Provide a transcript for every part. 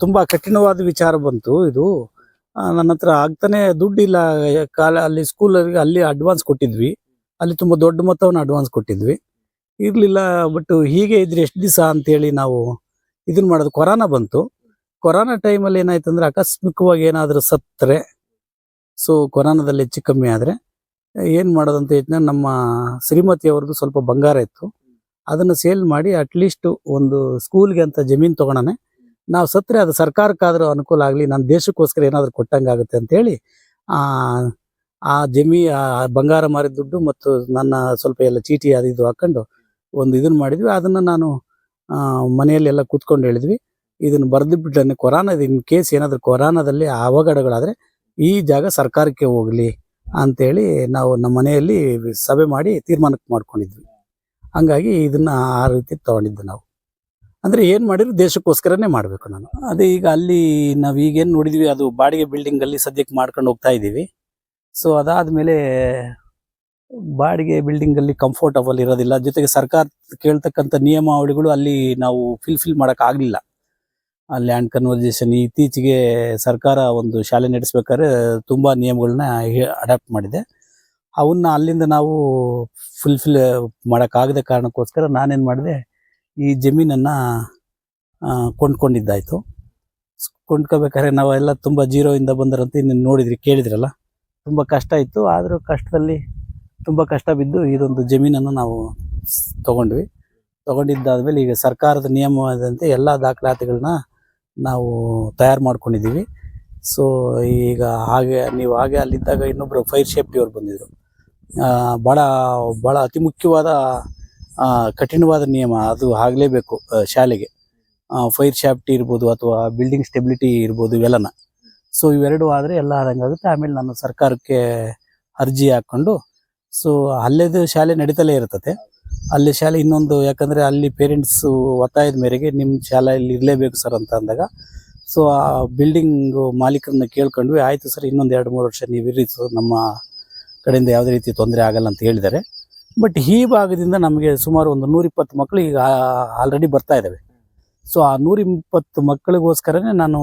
ತುಂಬಾ ಕಠಿಣವಾದ ವಿಚಾರ ಬಂತು ಇದು. ನನ್ನ ಹತ್ರ ಆಗ್ತಾನೆ ದುಡ್ಡಿಲ್ಲ. ಕಾಲ, ಅಲ್ಲಿ ಸ್ಕೂಲಲ್ಲಿ ಅಲ್ಲಿ ಅಡ್ವಾನ್ಸ್ ಕೊಟ್ಟಿದ್ವಿ. ಅಲ್ಲಿ ತುಂಬಾ ದೊಡ್ಡ ಮೊತ್ತವನ್ನು ಅಡ್ವಾನ್ಸ್ ಕೊಟ್ಟಿದ್ವಿ. ಇರ್ಲಿಲ್ಲ ಬಟ್ ಹೀಗೆ ಇದ್ರೆ ಎಷ್ಟು ದಿವಸ ಅಂತೇಳಿ ನಾವು ಇದನ್ನ ಮಾಡೋದು. ಕೊರೋನಾ ಬಂತು. ಕೊರೋನಾ ಟೈಮಲ್ಲಿ ಏನಾಯ್ತು ಅಂದ್ರೆ ಆಕಸ್ಮಿಕವಾಗಿ ಏನಾದರೂ ಸತ್ತರೆ. ಸೊ ಕೊರೋನಾದಲ್ಲಿ ಹೆಚ್ಚು ಕಮ್ಮಿ ಆದರೆ ಏನು ಮಾಡೋದಂತ ಯೋಚನೆ ನಮ್ಮ ಶ್ರೀಮತಿ ಅವ್ರದ್ದು ಸ್ವಲ್ಪ ಬಂಗಾರ ಇತ್ತು. ಅದನ್ನು ಸೇಲ್ ಮಾಡಿ ಅಟ್ಲೀಸ್ಟ್ ಒಂದು ಸ್ಕೂಲ್ಗೆ ಅಂತ ಜಮೀನು ತಗೊಳನೆ ನಾವು ಸತ್ರೆ ಅದು ಸರ್ಕಾರಕ್ಕಾದರೂ ಅನುಕೂಲ ಆಗಲಿ ನನ್ನ ದೇಶಕ್ಕೋಸ್ಕರ ಏನಾದರೂ ಕೊಟ್ಟಂಗಾಗುತ್ತೆ ಅಂತೇಳಿ, ಆ ಜಮೀ, ಆ ಬಂಗಾರ ಮಾರಿದ ದುಡ್ಡು ಮತ್ತು ನನ್ನ ಸ್ವಲ್ಪ ಎಲ್ಲ ಚೀಟಿ ಅದು ಇದು ಹಾಕ್ಕೊಂಡು ಒಂದು ಇದನ್ನು ಮಾಡಿದ್ವಿ. ಅದನ್ನು ನಾನು ಮನೆಯಲ್ಲಿ ಎಲ್ಲ ಕೂತ್ಕೊಂಡು ಹೇಳಿದ್ವಿ. ಇದನ್ನ ಬರೆದಿಬಿಟ್ಟನೆ ಕೊರೋನಾದ ಇನ್ ಕೇಸ್ ಏನಾದರೂ ಕೊರೋನಾದಲ್ಲಿ ಅವಘಡಗಳಾದರೆ ಈ ಜಾಗ ಸರ್ಕಾರಕ್ಕೆ ಹೋಗಲಿ ಅಂಥೇಳಿ ನಾವು ನಮ್ಮ ಮನೆಯಲ್ಲಿ ಸಭೆ ಮಾಡಿ ತೀರ್ಮಾನಕ್ಕೆ ಮಾಡ್ಕೊಂಡಿದ್ವಿ. ಹಂಗಾಗಿ ಇದನ್ನು ಆ ರೀತಿ ತೊಗೊಂಡಿದ್ದು ನಾವು. ಅಂದ್ರೆ ಏನು ಮಾಡಿದ್ರು ದೇಶಕ್ಕೋಸ್ಕರನೇ ಮಾಡಬೇಕು ನಾನು. ಅದೇ ಈಗ ಅಲ್ಲಿ ನಾವು ಈಗೇನು ನೋಡಿದ್ವಿ, ಅದು ಬಾಡಿಗೆ ಬಿಲ್ಡಿಂಗ್ ಅಲ್ಲಿ ಸದ್ಯಕ್ಕೆ ಮಾಡ್ಕೊಂಡು ಹೋಗ್ತಾ ಇದೀವಿ. ಸೊ ಅದಾದಮೇಲೆ ಬಾಡಿಗೆ ಬಿಲ್ಡಿಂಗ್ ಅಲ್ಲಿ ಕಂಫರ್ಟಬಲ್ ಇರೋದಿಲ್ಲ. ಜೊತೆಗೆ ಸರ್ಕಾರ ಕೇಳ್ತಕ್ಕಂಥ ನಿಯಮಾವಳಿಗಳು ಅಲ್ಲಿ ನಾವು ಫಿಲ್ಫಿಲ್ ಮಾಡೋಕ್ಕಾಗಲಿಲ್ಲ ಲ್ಯಾಂಡ್ ಕನ್ವರ್ಜೇಷನ್ ಇತ್ತೀಚೆಗೆ ಸರ್ಕಾರ ಒಂದು ಶಾಲೆ ನಡೆಸ್ಬೇಕಾದ್ರೆ ತುಂಬಾ ನಿಯಮಗಳನ್ನ ಅಡಾಪ್ಟ್ ಮಾಡಿದೆ. ಅವನ್ನ ಅಲ್ಲಿಂದ ನಾವು ಫುಲ್ಫಿಲ್ ಮಾಡೋಕ್ಕಾಗದ ಕಾರಣಕ್ಕೋಸ್ಕರ ನಾನೇನು ಮಾಡಿದೆ ಈ ಜಮೀನನ್ನ ಕೊಂಡ್ಕೊಂಡಿದ್ದಾಯಿತು. ಕೊಂಡ್ಕೋಬೇಕಾದ್ರೆ ನಾವೆಲ್ಲ ತುಂಬ ಜೀರೋಯಿಂದ ಬಂದರಂತ ಇನ್ನು ನೋಡಿದ್ರಿ, ಕೇಳಿದ್ರಲ್ಲ. ತುಂಬ ಕಷ್ಟ ಇತ್ತು, ಆದರೂ ಕಷ್ಟದಲ್ಲಿ ತುಂಬ ಕಷ್ಟ ಬಿದ್ದು ಇದೊಂದು ಜಮೀನನ್ನು ನಾವು ತಗೊಂಡ್ವಿ. ತಗೊಂಡಿದ್ದಾದ್ಮೇಲೆ ಈಗ ಸರ್ಕಾರದ ನಿಯಮವಾದಂತೆ ಎಲ್ಲ ದಾಖಲಾತಿಗಳನ್ನ ನಾವು ತಯಾರು ಮಾಡ್ಕೊಂಡಿದ್ದೀವಿ. ಸೊ ಈಗ ಹಾಗೆ, ನೀವು ಹಾಗೆ ಅಲ್ಲಿದ್ದಾಗ ಇನ್ನೊಬ್ರು ಫೈರ್ ಸೇಫ್ಟಿ ಬಂದಿದ್ದರು ಭಾಳ ಭಾಳ ಅತಿ ಮುಖ್ಯವಾದ ಕಠಿಣವಾದ ನಿಯಮ, ಅದು ಆಗಲೇಬೇಕು ಶಾಲೆಗೆ. ಫೈರ್ ಶಾಫ್ಟಿ ಇರ್ಬೋದು ಅಥವಾ ಬಿಲ್ಡಿಂಗ್ ಸ್ಟೆಬಿಲಿಟಿ ಇರ್ಬೋದು ಇವೆಲ್ಲನ. ಸೊ ಇವೆರಡು ಆದರೆ ಎಲ್ಲ ಆದಂಗಾಗುತ್ತೆ. ಆಮೇಲೆ ನಾನು ಸರ್ಕಾರಕ್ಕೆ ಅರ್ಜಿ ಹಾಕ್ಕೊಂಡು ಸೊ ಅಲ್ಲೇದು ಶಾಲೆ ನಡೀತಲೇ ಇರ್ತದೆ ಅಲ್ಲಿ ಶಾಲೆ ಇನ್ನೊಂದು, ಯಾಕಂದರೆ ಅಲ್ಲಿ ಪೇರೆಂಟ್ಸು ಒತ್ತಾಯದ ಮೇರೆಗೆ ನಿಮ್ಮ ಶಾಲೆಯಲ್ಲಿ ಇರಲೇಬೇಕು ಸರ್ ಅಂತ ಅಂದಾಗ ಸೊ ಆ ಬಿಲ್ಡಿಂಗು ಮಾಲೀಕರನ್ನ ಕೇಳ್ಕೊಂಡ್ವಿ, ಆಯಿತು ಸರ್, ಇನ್ನೊಂದು ಎರಡು ಮೂರು ವರ್ಷ ನೀವು ಇರಿ ನಮ್ಮ ಕಡೆಯಿಂದ ಯಾವುದೇ ರೀತಿ ತೊಂದರೆ ಆಗಲ್ಲ ಅಂತ ಹೇಳಿದ್ದಾರೆ. ಬಟ್ ಈ ಭಾಗದಿಂದ ನಮಗೆ ಸುಮಾರು ಒಂದು ನೂರಿಪ್ಪತ್ತು ಮಕ್ಕಳು ಈಗ ಆಲ್ರೆಡಿ ಬರ್ತಾ ಇದ್ದಾವೆ ಸೊ ಆ ನೂರಿಪ್ಪತ್ತು ಮಕ್ಕಳಿಗೋಸ್ಕರನೇ ನಾನು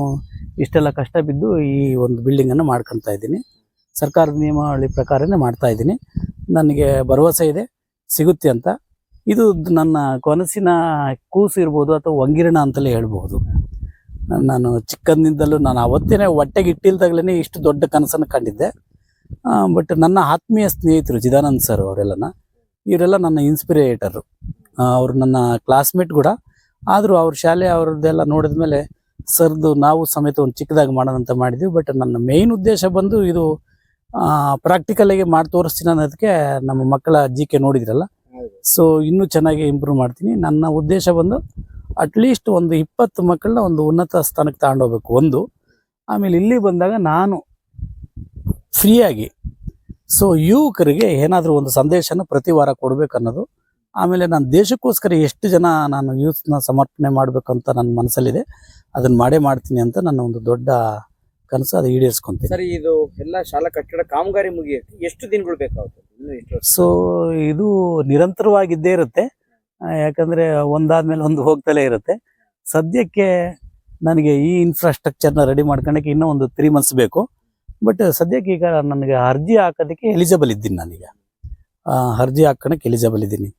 ಇಷ್ಟೆಲ್ಲ ಕಷ್ಟ ಬಿದ್ದು ಈ ಒಂದು ಬಿಲ್ಡಿಂಗನ್ನು ಮಾಡ್ಕೊತಾ ಇದ್ದೀನಿ. ಸರ್ಕಾರದ ನಿಯಮಾವಳಿ ಪ್ರಕಾರನೇ ಮಾಡ್ತಾ ಇದ್ದೀನಿ. ನನಗೆ ಭರವಸೆ ಇದೆ, ಸಿಗುತ್ತೆ ಅಂತ. ಇದು ನನ್ನ ಕನಸಿನ ಕೂಸು ಇರ್ಬೋದು ಅಥವಾ ವಂಗಿರಣ ಅಂತಲೇ ಹೇಳ್ಬೋದು ನಾನು ಚಿಕ್ಕಂದಿಂದಲೂ ನಾನು ಅವತ್ತೇನೆ ಹೊಟ್ಟೆಗೆ ಇಟ್ಟಿಲ್ದಾಗಲೇ ಇಷ್ಟು ದೊಡ್ಡ ಕನಸನ್ನು ಕಂಡಿದ್ದೆ. ಬಟ್ ನನ್ನ ಆತ್ಮೀಯ ಸ್ನೇಹಿತರು, ಚಿದಾನಂದ್ ಸರ್ ಅವರೆಲ್ಲನ ಇವರೆಲ್ಲ ನನ್ನ ಇನ್ಸ್ಪಿರೇಟರು ಅವರು ನನ್ನ ಕ್ಲಾಸ್ಮೇಟ್ ಕೂಡ. ಆದರೂ ಅವ್ರ ಶಾಲೆ ಅವ್ರದ್ದೆಲ್ಲ ನೋಡಿದ ಮೇಲೆ ಸರ್ದು ನಾವು ಸಮೇತ ಒಂದು ಚಿಕ್ಕದಾಗಿ ಮಾಡೋದಂತ ಮಾಡಿದ್ವಿ ಬಟ್ ನನ್ನ ಮೇಯ್ನ್ ಉದ್ದೇಶ ಬಂದು ಇದು ಪ್ರಾಕ್ಟಿಕಲಾಗಿ ಮಾಡಿ ತೋರಿಸ್ತೀನಿ ಅನ್ನೋದಕ್ಕೆ ನಮ್ಮ ಮಕ್ಕಳ ಜಿ ಕೆ ನೋಡಿದ್ರಲ್ಲ. ಸೊ ಇನ್ನೂ ಚೆನ್ನಾಗಿ ಇಂಪ್ರೂವ್ ಮಾಡ್ತೀನಿ. ನನ್ನ ಉದ್ದೇಶ ಬಂದು ಅಟ್ಲೀಸ್ಟ್ ಒಂದು ಇಪ್ಪತ್ತು ಮಕ್ಕಳನ್ನ ಒಂದು ಉನ್ನತ ಸ್ಥಾನಕ್ಕೆ ತಗೊಂಡೋಗ್ಬೇಕು ಒಂದು. ಆಮೇಲೆ ಇಲ್ಲಿ ಬಂದಾಗ ನಾನು ಫ್ರೀಯಾಗಿ ಸೊ ಯುವಕರಿಗೆ ಏನಾದರೂ ಒಂದು ಸಂದೇಶನ ಪ್ರತಿ ವಾರ ಕೊಡಬೇಕನ್ನೋದು ಆಮೇಲೆ ನಾನು ದೇಶಕ್ಕೋಸ್ಕರ ಎಷ್ಟು ಜನ ನಾನು ಯೂತ್ನ ಸಮರ್ಪಣೆ ಮಾಡಬೇಕಂತ ನನ್ನ ಮನಸ್ಸಲ್ಲಿದೆ ಅದನ್ನ ಮಾಡೇ ಮಾಡ್ತೀನಿ ಅಂತ ನನ್ನ ಒಂದು ದೊಡ್ಡ ಕನಸು ಅದು ಈಡೇರಿಸ್ಕೊಂತೀನಿ. ಸರ್ ಇದು ಎಲ್ಲ ಶಾಲಾ ಕಟ್ಟಡ ಕಾಮಗಾರಿ ಮುಗಿಯುತ್ತೆ ಎಷ್ಟು ದಿನಗಳು ಬೇಕಾಗುತ್ತೆ? ಸೊ ಇದು ನಿರಂತರವಾಗಿದ್ದೇ ಇರುತ್ತೆ. ಯಾಕಂದರೆ ಯಾಕಂದ್ರೆ ಒಂದಾದ್ಮೇಲೆ ಒಂದು ಹೋಗ್ತಲೇ ಇರುತ್ತೆ. ಸದ್ಯಕ್ಕೆ ನನಗೆ ಈ ಇನ್ಫ್ರಾಸ್ಟ್ರಕ್ಚರ್ನ ರೆಡಿ ಮಾಡ್ಕೊಳಕ್ಕೆ ಇನ್ನೂ ಒಂದು ತ್ರೀ ಮಂತ್ಸ್ ಬೇಕು. ಬಟ್ ಸದ್ಯಕ್ಕೆ ಈಗ ನನಗೆ ಅರ್ಜಿ ಹಾಕೋದಕ್ಕೆ ಎಲಿಜಿಬಲ್ ಇದ್ದೀನಿ ನಾನೀಗ. ಅರ್ಜಿ ಹಾಕೋಣಕ್ಕೆ ಎಲಿಜಿಬಲ್ ಇದ್ದೀನಿ.